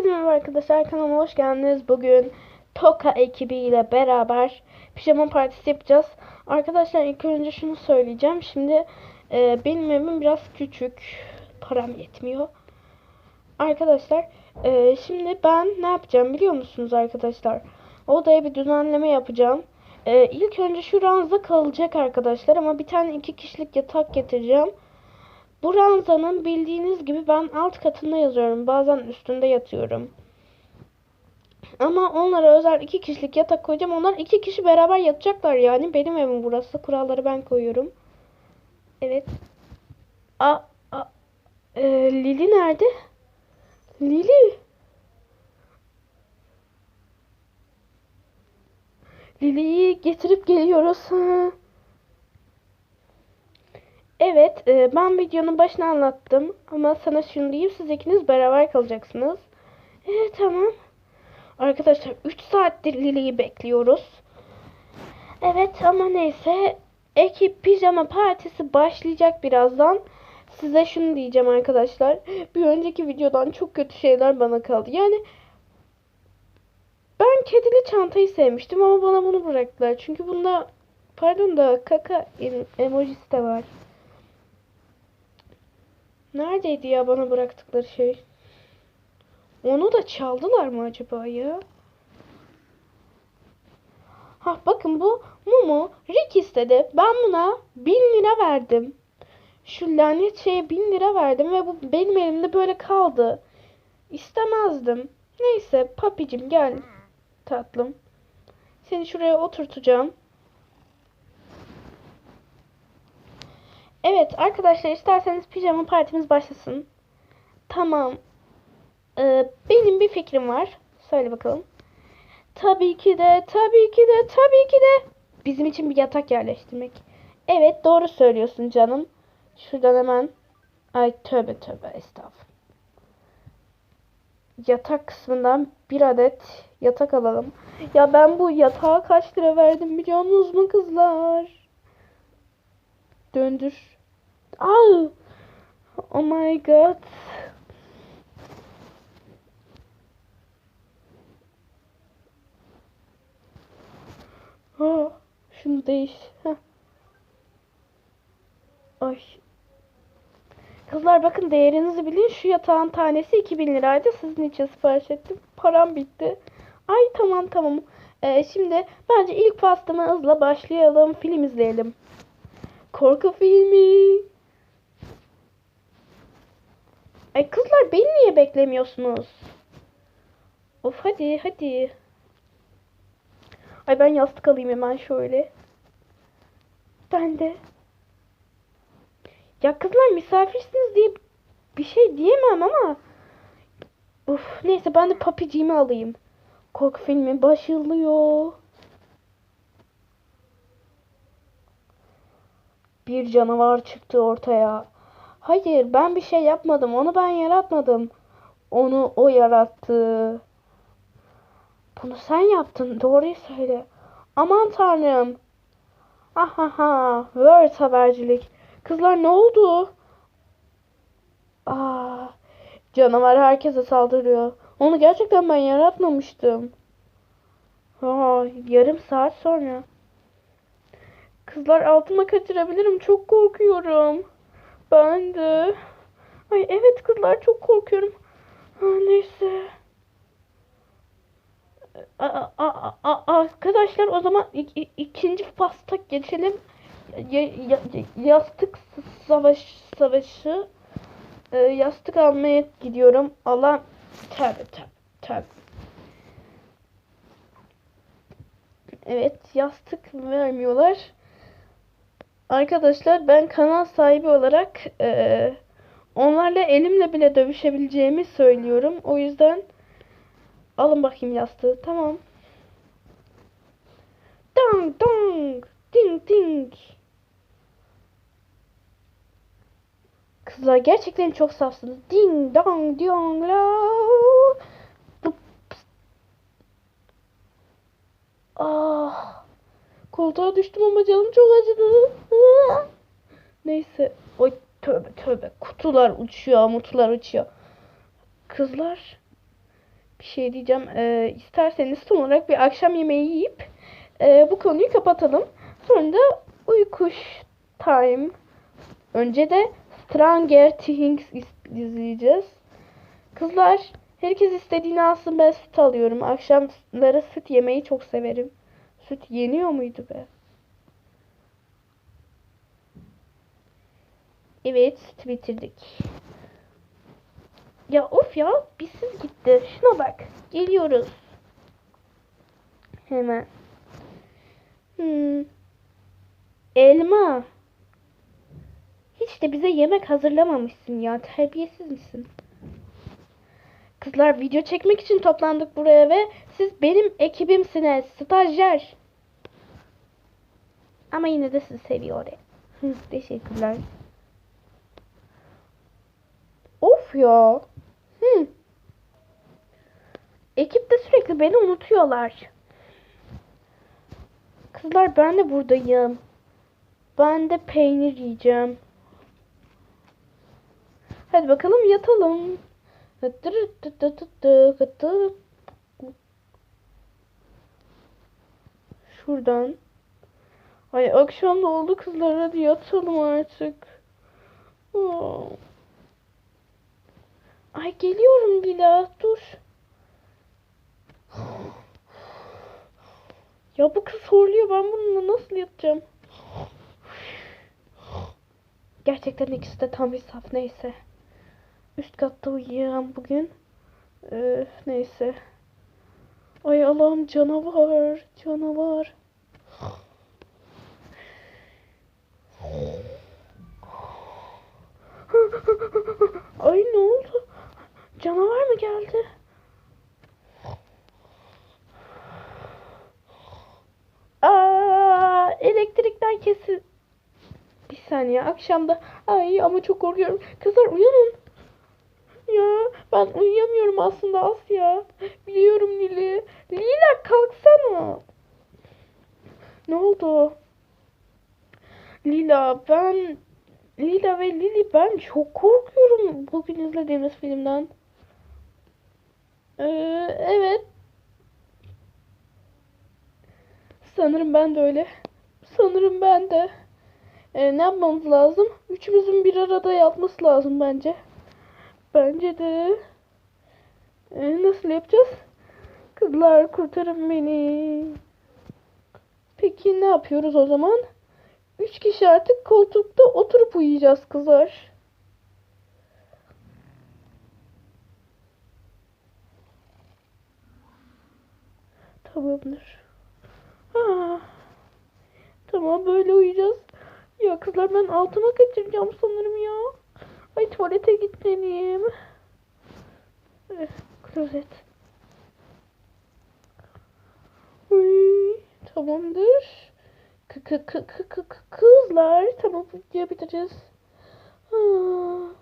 Herkese merhaba arkadaşlar kanalıma hoş geldiniz. Bugün Toka ekibiyle beraber pijama partisi yapacağız. Arkadaşlar ilk önce şunu söyleyeceğim. Şimdi e, benim evim biraz küçük. Param yetmiyor. Arkadaşlar e, şimdi ben ne yapacağım biliyor musunuz arkadaşlar? Odaya bir düzenleme yapacağım. E, ilk önce şu ranza kalacak arkadaşlar ama bir tane iki kişilik yatak getireceğim. Bu ranzanın bildiğiniz gibi ben alt katında yazıyorum. Bazen üstünde yatıyorum. Ama onlara özel iki kişilik yatak koyacağım. Onlar iki kişi beraber yatacaklar yani. Benim evim burası. Kuralları ben koyuyorum. Evet. A, a e, Lili nerede? Lili. Lili'yi getirip geliyoruz. Evet, e, ben videonun başına anlattım ama sana şunu diyeyim, siz ikiniz beraber kalacaksınız. Evet, tamam. Arkadaşlar 3 saattir Lili'yi bekliyoruz. Evet ama neyse, ekip pijama partisi başlayacak birazdan. Size şunu diyeceğim arkadaşlar. Bir önceki videodan çok kötü şeyler bana kaldı. Yani ben kedili çantayı sevmiştim ama bana bunu bıraktılar. Çünkü bunda pardon da kaka emojisi de var. Neredeydi ya bana bıraktıkları şey? Onu da çaldılar mı acaba ya? Ha bakın bu mumu Rick istedi. Ben buna 1000 lira verdim. Şu lanet şeye 1000 lira verdim ve bu benim elimde böyle kaldı. İstemezdim. Neyse papicim gel tatlım. Seni şuraya oturtacağım. Evet arkadaşlar isterseniz pijama partimiz başlasın. Tamam. Ee, benim bir fikrim var. Söyle bakalım. Tabii ki de, tabii ki de, tabii ki de bizim için bir yatak yerleştirmek. Evet doğru söylüyorsun canım. Şuradan hemen ay tövbe tövbe estağfurullah. Yatak kısmından bir adet yatak alalım. Ya ben bu yatağa kaç lira verdim biliyor musunuz mu kızlar? Döndür. Al. Oh my god. Ha, şunu değiş. Heh. Ay. Kızlar bakın değerinizi bilin. Şu yatağın tanesi 2000 liraydı. Sizin için sipariş ettim. Param bitti. Ay tamam tamam. Ee, şimdi bence ilk pastama hızla başlayalım. Film izleyelim. Korku filmi. Ay kızlar beni niye beklemiyorsunuz? Of hadi hadi. Ay ben yastık alayım hemen şöyle. Ben de. Ya kızlar misafirsiniz diye bir şey diyemem ama. Uf neyse ben de papiciğimi alayım. Korku filmi başlıyor. Bir canavar çıktı ortaya. Hayır ben bir şey yapmadım. Onu ben yaratmadım. Onu o yarattı. Bunu sen yaptın. Doğruyu söyle. Aman tanrım. Ahaha. Word habercilik. Kızlar ne oldu? Aa, canavar herkese saldırıyor. Onu gerçekten ben yaratmamıştım. Aa, yarım saat sonra. Kızlar altıma kaçırabilirim. Çok korkuyorum. Ben de. Ay evet kızlar çok korkuyorum. Ha, neyse. A, a, a, arkadaşlar o zaman ikinci pasta geçelim. Ya, ya, yastık savaş savaşı. E, yastık almaya gidiyorum. Allah tabi tabi tabi. Evet yastık vermiyorlar. Arkadaşlar ben kanal sahibi olarak e, onlarla elimle bile dövüşebileceğimi söylüyorum. O yüzden alın bakayım yastığı. Tamam. Dong dong. Ding ding. Kızlar gerçekten çok safsınız. Ding dong dong la. Koltuğa düştüm ama canım çok acıdı. Neyse. Oy tövbe tövbe. Kutular uçuyor, mutlular uçuyor. Kızlar. bir şey diyeceğim. Ee, isterseniz son olarak bir akşam yemeği yiyip e, bu konuyu kapatalım. Sonra da uykuş time. Önce de Stranger Things izleyeceğiz. Kızlar herkes istediğini alsın ben süt alıyorum. Akşamları süt yemeyi çok severim. Süt yeniyor muydu be? Evet süt bitirdik. Ya of ya bizsiz gitti. Şuna bak. Geliyoruz. Hemen. Hmm. Elma. Hiç de bize yemek hazırlamamışsın ya. Terbiyesiz misin? Kızlar video çekmek için toplandık buraya ve siz benim ekibimsiniz. Stajyer. Ama yine de sizi seviyorum. Hı, Teşekkürler. Of ya. Hı. Ekipte sürekli beni unutuyorlar. Kızlar ben de buradayım. Ben de peynir yiyeceğim. Hadi bakalım yatalım. Şuradan. Ay akşam da oldu kızlar hadi yatalım artık. Aa. Ay geliyorum Lila dur. Ya bu kız horluyor ben bununla nasıl yatacağım? Gerçekten ikisi de tam bir saf neyse. Üst katta uyuyacağım bugün. Ee, neyse. Ay Allah'ım canavar. Canavar. Ay ne oldu? Canavar mı geldi? Aa, elektrikten kesin. Bir saniye akşamda. Ay ama çok korkuyorum. Kızlar uyanın. Ya ben uyuyamıyorum aslında Asya. Biliyorum Lili. Lila kalksana. Ne oldu? Lila ben Lila ve Lili ben çok korkuyorum bugün izlediğimiz filmden. Ee, evet. Sanırım ben de öyle. Sanırım ben de. Ee, ne yapmamız lazım? Üçümüzün bir arada yatması lazım bence. Bence de. Ee, nasıl yapacağız? Kızlar kurtarın beni. Peki ne yapıyoruz o zaman? Üç kişi artık koltukta oturup uyuyacağız kızlar. Tamamdır. Ah. Tamam böyle uyuyacağız. Ya kızlar ben altıma kaçıracağım sanırım ya. Tuvalete gitmeliyim. Eh, klozet. Tamamdır. Kı kı kı kı- kızlar tamam videoyu bitireceğiz. Ah.